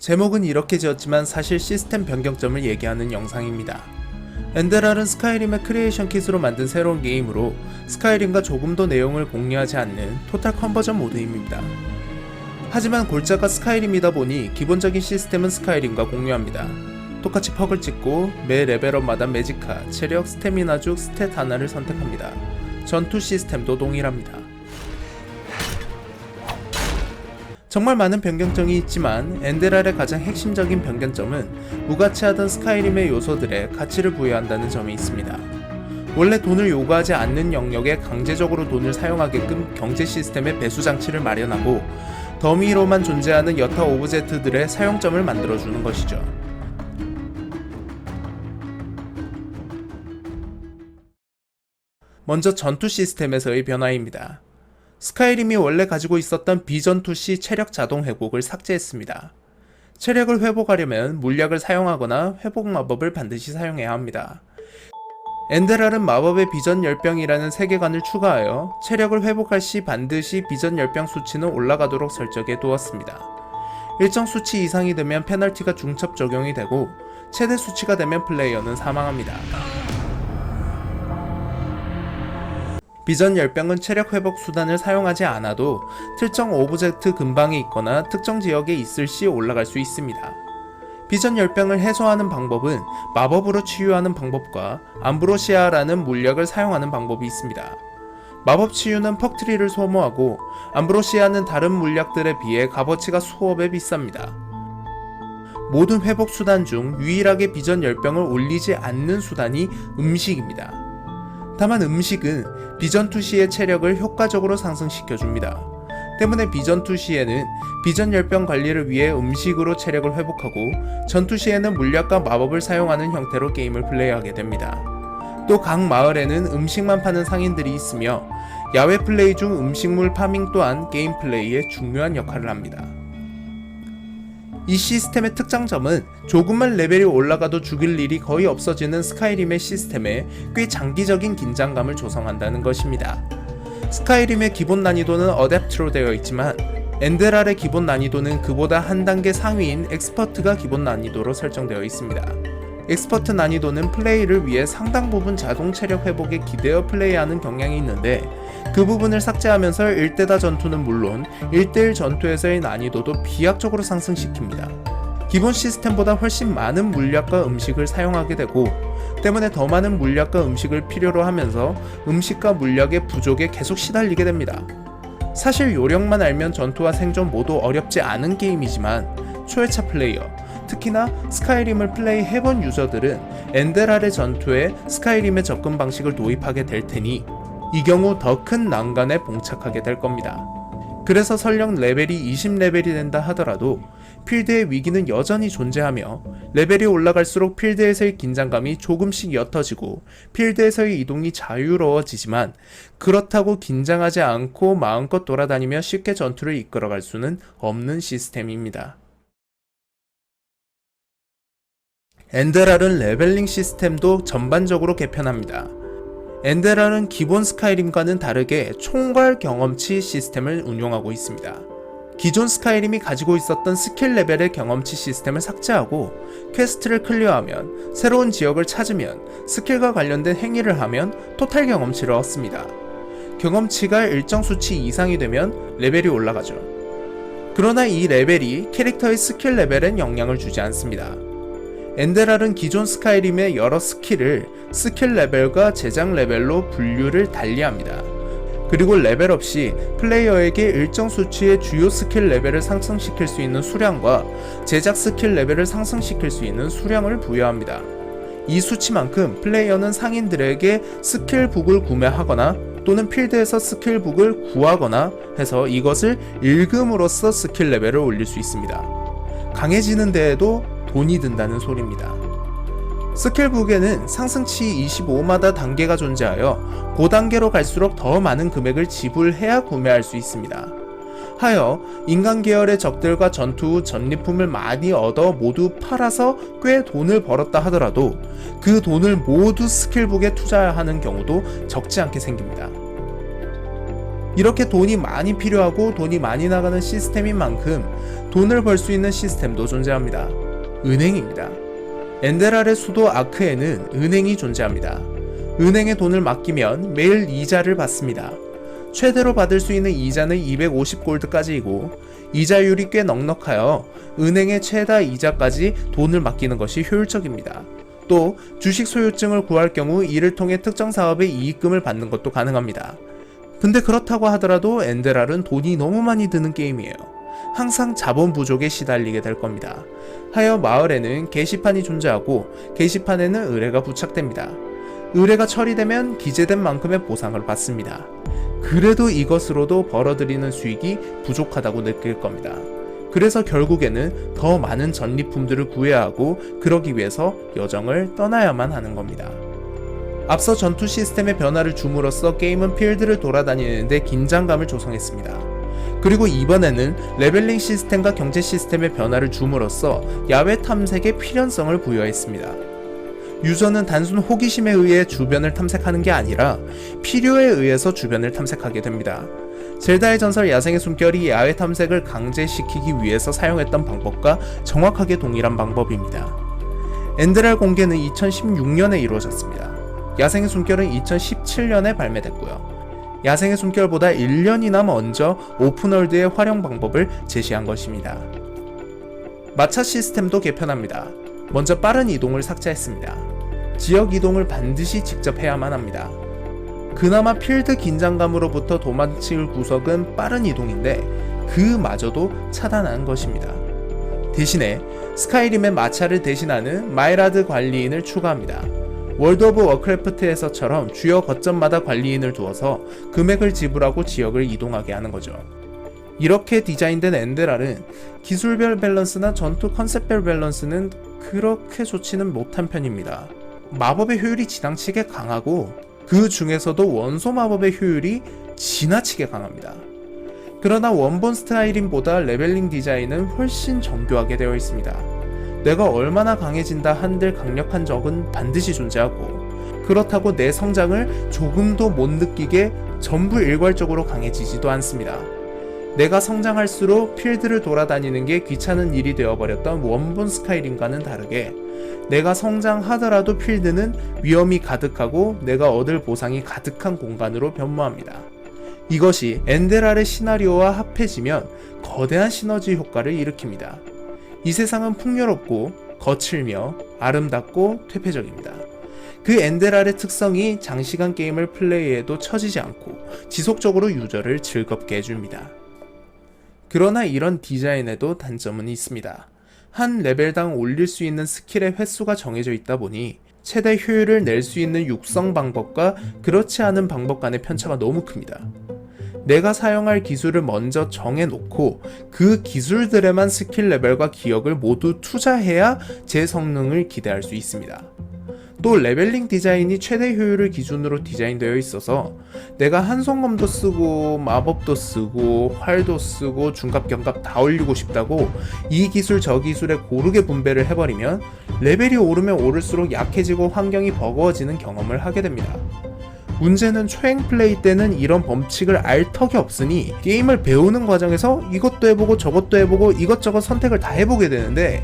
제목은 이렇게 지었지만 사실 시스템 변경점을 얘기하는 영상입니다. 엔데랄은 스카이림의 크리에이션 킷으로 만든 새로운 게임으로 스카이림과 조금도 내용을 공유하지 않는 토탈 컨버전 모드입니다. 하지만 골자가 스카이림이다 보니 기본적인 시스템은 스카이림과 공유합니다. 똑같이 퍽을 찍고 매 레벨업마다 매지카, 체력, 스태미나죽, 스탯 하나를 선택합니다. 전투 시스템도 동일합니다. 정말 많은 변경점이 있지만 엔데랄의 가장 핵심적인 변경점은 무가치하던 스카이림의 요소들에 가치를 부여한다는 점이 있습니다. 원래 돈을 요구하지 않는 영역에 강제적으로 돈을 사용하게끔 경제 시스템의 배수 장치를 마련하고 더미로만 존재하는 여타 오브젝트들의 사용점을 만들어주는 것이죠. 먼저 전투 시스템에서의 변화입니다. 스카이림이 원래 가지고 있었던 비전투 시 체력 자동 회복을 삭제했습니다. 체력을 회복하려면 물약을 사용하거나 회복 마법을 반드시 사용해야 합니다. 엔데랄은 마법의 비전 열병이라는 세계관을 추가하여 체력을 회복할 시 반드시 비전 열병 수치는 올라가도록 설정해 두었습니다. 일정 수치 이상이 되면 페널티가 중첩 적용이 되고 최대 수치가 되면 플레이어는 사망합니다. 비전 열병은 체력 회복 수단을 사용하지 않아도 특정 오브젝트 근방에 있거나 특정 지역에 있을 시 올라갈 수 있습니다. 비전 열병을 해소하는 방법은 마법으로 치유하는 방법과 암브로시아라는 물약을 사용하는 방법이 있습니다. 마법 치유는 퍽트리를 소모하고 암브로시아는 다른 물약들에 비해 값어치가 수업에 비쌉니다. 모든 회복 수단 중 유일하게 비전 열병을 올리지 않는 수단이 음식입니다. 다만 음식은 비전2 시의 체력을 효과적으로 상승시켜 줍니다. 때문에 비전2 시에는 비전 열병 관리를 위해 음식으로 체력을 회복하고 전투 시에는 물약과 마법을 사용하는 형태로 게임을 플레이하게 됩니다. 또 각 마을에는 음식만 파는 상인들이 있으며 야외 플레이 중 음식물 파밍 또한 게임 플레이에 중요한 역할을 합니다. 이 시스템의 특장점은 조금만 레벨이 올라가도 죽일 일이 거의 없어지는 스카이림의 시스템에 꽤 장기적인 긴장감을 조성한다는 것입니다. 스카이림의 기본 난이도는 어댑트로 되어 있지만 엔데랄의 기본 난이도는 그보다 한 단계 상위인 엑스퍼트가 기본 난이도로 설정되어 있습니다. 엑스퍼트 난이도는 플레이를 위해 상당 부분 자동 체력 회복에 기대어 플레이하는 경향이 있는데 그 부분을 삭제하면서 1대다 전투는 물론 1대1 전투에서의 난이도도 비약적으로 상승시킵니다. 기본 시스템보다 훨씬 많은 물약과 음식을 사용하게 되고 때문에 더 많은 물약과 음식을 필요로 하면서 음식과 물약의 부족에 계속 시달리게 됩니다. 사실 요령만 알면 전투와 생존 모두 어렵지 않은 게임이지만 초회차 플레이어, 특히나 스카이림을 플레이 해본 유저들은 엔데랄의 전투에 스카이림의 접근 방식을 도입하게 될 테니 이 경우 더 큰 난간에 봉착하게 될 겁니다. 그래서 설령 레벨이 20레벨이 된다 하더라도 필드의 위기는 여전히 존재하며 레벨이 올라갈수록 필드에서의 긴장감이 조금씩 옅어지고 필드에서의 이동이 자유로워지지만 그렇다고 긴장하지 않고 마음껏 돌아다니며 쉽게 전투를 이끌어갈 수는 없는 시스템입니다. 엔데랄은 레벨링 시스템도 전반적으로 개편합니다. 엔데랄은 기본 스카이림과는 다르게 총괄 경험치 시스템을 운용하고 있습니다. 기존 스카이림이 가지고 있었던 스킬 레벨의 경험치 시스템을 삭제하고 퀘스트를 클리어하면 새로운 지역을 찾으면 스킬과 관련된 행위를 하면 토탈 경험치를 얻습니다. 경험치가 일정 수치 이상이 되면 레벨이 올라가죠. 그러나 이 레벨이 캐릭터의 스킬 레벨엔 영향을 주지 않습니다. 엔데랄은 기존 스카이림의 여러 스킬을 스킬 레벨과 제작 레벨로 분류를 달리합니다. 그리고 레벨 없이 플레이어에게 일정 수치의 주요 스킬 레벨을 상승시킬 수 있는 수량과 제작 스킬 레벨을 상승시킬 수 있는 수량을 부여합니다. 이 수치만큼 플레이어는 상인들에게 스킬북을 구매하거나 또는 필드에서 스킬북을 구하거나 해서 이것을 읽음으로써 스킬 레벨을 올릴 수 있습니다. 강해지는 데에도 돈이 든다는 소리입니다. 스킬북에는 상승치 25마다 단계가 존재하여 고단계로 갈수록 더 많은 금액을 지불해야 구매할 수 있습니다. 하여 인간 계열의 적들과 전투 후 전리품을 많이 얻어 모두 팔아서 꽤 돈을 벌었다 하더라도 그 돈을 모두 스킬북에 투자하는 경우도 적지 않게 생깁니다. 이렇게 돈이 많이 필요하고 돈이 많이 나가는 시스템인 만큼 돈을 벌 수 있는 시스템도 존재합니다. 은행입니다. 엔데랄의 수도 아크에는 은행이 존재합니다. 은행에 돈을 맡기면 매일 이자를 받습니다. 최대로 받을 수 있는 이자는 250골드까지이고 이자율이 꽤 넉넉하여 은행의 최다 이자까지 돈을 맡기는 것이 효율적입니다. 또 주식 소유증을 구할 경우 이를 통해 특정 사업의 이익금을 받는 것도 가능합니다. 근데 그렇다고 하더라도 엔데랄은 돈이 너무 많이 드는 게임이에요. 항상 자본 부족에 시달리게 될 겁니다. 하여 마을에는 게시판이 존재하고 게시판에는 의뢰가 부착됩니다. 의뢰가 처리되면 기재된 만큼의 보상을 받습니다. 그래도 이것으로도 벌어들이는 수익이 부족하다고 느낄 겁니다. 그래서 결국에는 더 많은 전리품들을 구해야 하고 그러기 위해서 여정을 떠나야만 하는 겁니다. 앞서 전투 시스템의 변화를 줌으로써 게임은 필드를 돌아다니는데 긴장감을 조성했습니다. 그리고 이번에는 레벨링 시스템과 경제 시스템의 변화를 줌으로써 야외 탐색의 필연성을 부여했습니다. 유저는 단순 호기심에 의해 주변을 탐색하는 게 아니라 필요에 의해서 주변을 탐색하게 됩니다. 젤다의 전설 야생의 숨결이 야외 탐색을 강제시키기 위해서 사용했던 방법과 정확하게 동일한 방법입니다. 엔드랄 공개는 2016년에 이루어졌습니다. 야생의 숨결은 2017년에 발매됐고요. 야생의 숨결보다 1년이나 먼저 오픈월드의 활용 방법을 제시한 것입니다. 마차 시스템도 개편합니다. 먼저 빠른 이동을 삭제했습니다. 지역 이동을 반드시 직접 해야만 합니다. 그나마 필드 긴장감으로부터 도망칠 구석은 빠른 이동인데 그마저도 차단한 것입니다. 대신에 스카이림의 마차를 대신하는 마이라드 관리인을 추가합니다. 월드 오브 워크래프트에서처럼 주요 거점마다 관리인을 두어서 금액을 지불하고 지역을 이동하게 하는 거죠. 이렇게 디자인된 엔데랄은 기술별 밸런스나 전투 컨셉별 밸런스는 그렇게 좋지는 못한 편입니다. 마법의 효율이 지나치게 강하고 그 중에서도 원소 마법의 효율이 지나치게 강합니다. 그러나 원본 스타일링보다 레벨링 디자인은 훨씬 정교하게 되어 있습니다. 내가 얼마나 강해진다 한들 강력한 적은 반드시 존재하고 그렇다고 내 성장을 조금도 못 느끼게 전부 일괄적으로 강해지지도 않습니다. 내가 성장할수록 필드를 돌아다니는 게 귀찮은 일이 되어버렸던 원본 스카이림과는 다르게 내가 성장하더라도 필드는 위험이 가득하고 내가 얻을 보상이 가득한 공간으로 변모합니다. 이것이 엔데랄의 시나리오와 합해지면 거대한 시너지 효과를 일으킵니다. 이 세상은 풍요롭고 거칠며 아름답고 퇴폐적입니다. 그 엔데랄의 특성이 장시간 게임을 플레이해도 처지지 않고 지속적으로 유저를 즐겁게 해줍니다. 그러나 이런 디자인에도 단점은 있습니다. 한 레벨당 올릴 수 있는 스킬의 횟수가 정해져 있다 보니 최대 효율을 낼 수 있는 육성 방법과 그렇지 않은 방법 간의 편차가 너무 큽니다. 내가 사용할 기술을 먼저 정해놓고 그 기술들에만 스킬 레벨과 기억을 모두 투자해야 제 성능을 기대할 수 있습니다. 또 레벨링 디자인이 최대 효율을 기준으로 디자인되어 있어서 내가 한손검도 쓰고 마법도 쓰고 활도 쓰고 중갑 견갑 다 올리고 싶다고 이 기술 저 기술에 고르게 분배를 해버리면 레벨이 오르면 오를수록 약해지고 환경이 버거워지는 경험을 하게 됩니다. 문제는 초행 플레이 때는 이런 범칙을 알 턱이 없으니 게임을 배우는 과정에서 이것도 해보고 저것도 해보고 이것저것 선택을 다 해보게 되는데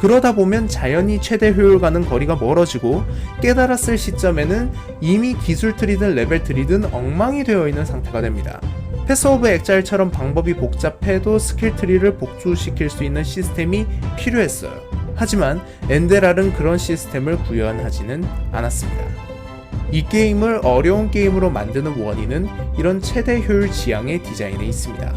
그러다 보면 자연히 최대 효율과는 거리가 멀어지고 깨달았을 시점에는 이미 기술 트리든 레벨 트리든 엉망이 되어 있는 상태가 됩니다. 패스 오브 엑자일처럼 방법이 복잡해도 스킬 트리를 복수시킬 수 있는 시스템이 필요했어요. 하지만 엔데랄은 그런 시스템을 구현하지는 않았습니다. 이 게임을 어려운 게임으로 만드는 원인은 이런 최대 효율 지향의 디자인에 있습니다.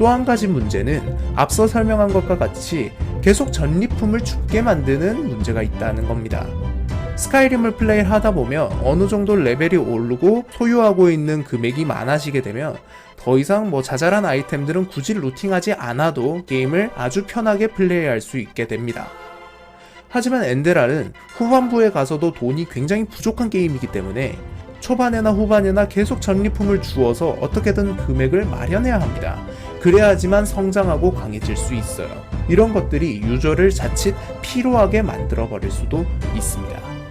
또 한 가지 문제는 앞서 설명한 것과 같이 계속 전리품을 죽게 만드는 문제가 있다는 겁니다. 스카이림을 플레이를 하다 보면 어느 정도 레벨이 오르고 소유하고 있는 금액이 많아지게 되면 더 이상 뭐 자잘한 아이템들은 굳이 루팅하지 않아도 게임을 아주 편하게 플레이할 수 있게 됩니다. 하지만 엔데랄은 후반부에 가서도 돈이 굉장히 부족한 게임이기 때문에 초반에나 후반에나 계속 전리품을 주어서 어떻게든 금액을 마련해야 합니다. 그래야지만 성장하고 강해질 수 있어요. 이런 것들이 유저를 자칫 피로하게 만들어 버릴 수도 있습니다.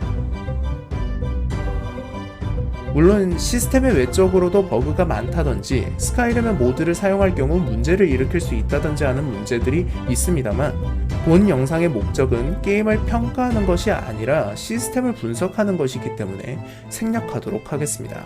물론 시스템의 외적으로도 버그가 많다든지 스카이림의 모드를 사용할 경우 문제를 일으킬 수 있다든지 하는 문제들이 있습니다만 본 영상의 목적은 게임을 평가하는 것이 아니라 시스템을 분석하는 것이기 때문에 생략하도록 하겠습니다.